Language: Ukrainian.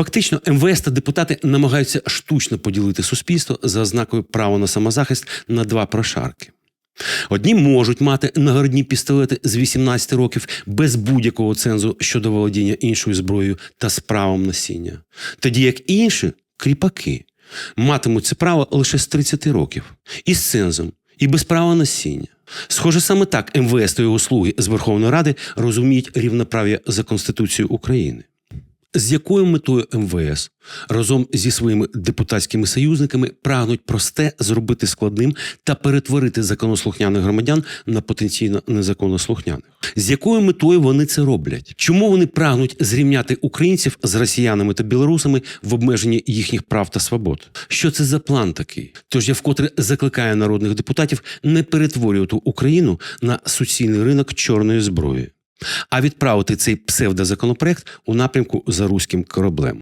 Фактично, МВС та депутати намагаються штучно поділити суспільство за ознакою права на самозахист на два прошарки. Одні можуть мати нагородні пістолети з 18 років без будь-якого цензу щодо володіння іншою зброєю та з правом носіння, тоді як інші кріпаки матимуть це право лише з 30 років і з цензом, і без права носіння. Схоже, саме так МВС та його слуги з Верховної Ради розуміють рівноправ'я за Конституцією України. З якою метою МВС разом зі своїми депутатськими союзниками прагнуть просте зробити складним та перетворити законослухняних громадян на потенційно незаконнослухняних? З якою метою вони це роблять? Чому вони прагнуть зрівняти українців з росіянами та білорусами в обмеженні їхніх прав та свобод? Що це за план такий? Тож я вкотре закликаю народних депутатів не перетворювати Україну на суцільний ринок чорної зброї а відправити цей псевдозаконопроект у напрямку за руським кораблем.